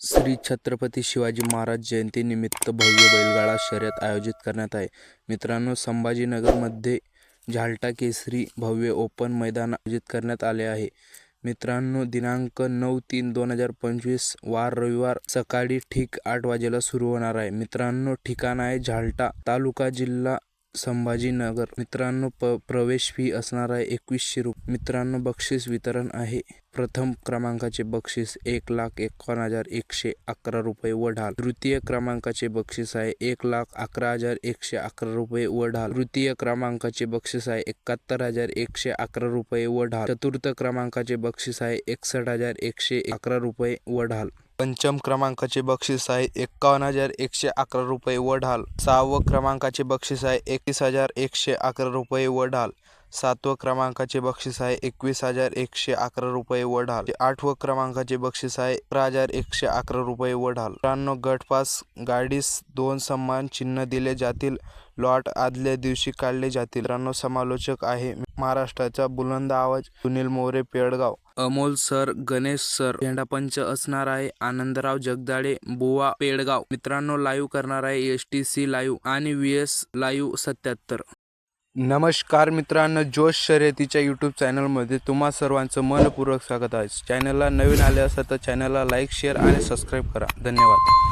श्री छत्रपती शिवाजी महाराज जयंतीनिमित्त भव्य बैलगाडा शर्यत आयोजित करण्यात आहे. मित्रांनो संभाजीनगरमध्ये झाल्टा केसरी भव्य ओपन मैदान आयोजित करण्यात आले आहे. मित्रांनो दिनांक नऊ तीन दोन हजार पंचवीस वार रविवार सकाळी ठीक आठ वाजेला सुरू होणार आहे. मित्रांनो ठिकाण आहे झाल्टा तालुका जिल्हा संभाजीनगर. मित्रांनो प प्रवेश फी असणार आहे एकवीसशे रुपये. मित्रांनो बक्षीस वितरण आहे. प्रथम क्रमांकाचे बक्षीस एक लाख एकावन्न हजार एकशे अकरा रुपये व ढाल. तृतीय क्रमांकाचे बक्षीस आहे एक लाख अकरा हजार एकशे अकरा रुपये व ढाल. तृतीय क्रमांकाचे बक्षीस आहे एकाहत्तर हजार एकशे अकरा रुपये व ढाल. चतुर्थ क्रमांकाचे बक्षीस आहे एकसष्ट हजार एकशे अकरा रुपये व ढाल. पंचम क्रमांकाचे बक्षीस आहे एकावन्न हजार एकशे अकरा रुपये व ढाल. सहावं क्रमांकाचे बक्षीस आहे एकवीस हजार एकशे अकरा रुपये व ढाल. सातवं क्रमांकाचे बक्षीस आहे एकवीस हजार एकशे अकरा रुपये व ढाल. आठवं क्रमांकाचे बक्षीस आहे अकरा हजार एकशे अकरा रुपये व ढाल. मित्रांनो गटपास गाडीस दोन सन्मान चिन्ह दिले जातील. लॉट आदल्या दिवशी काढले जातील. त्र्याण्णव समालोचक आहे महाराष्ट्राचा बुलंद आवाज सुनील मोरे पेडगाव. अमोल सर गणेश सर झेंडापंच असणार आहे आनंदराव जगदाळे बुवा पेडगाव. मित्रांनो लाईव्ह करणार आहे एस टी सी लाईव्ह आणि व्ही एस लाईव्ह सत्याहत्तर. नमस्कार मित्रांनो जोश शर्यतीच्या यूट्यूब चॅनलमध्ये तुम्हा सर्वांचं मनपूर्वक स्वागत आहे. चॅनलला नवीन आले असता तर चॅनलला लाईक शेअर आणि सबस्क्राईब करा. धन्यवाद.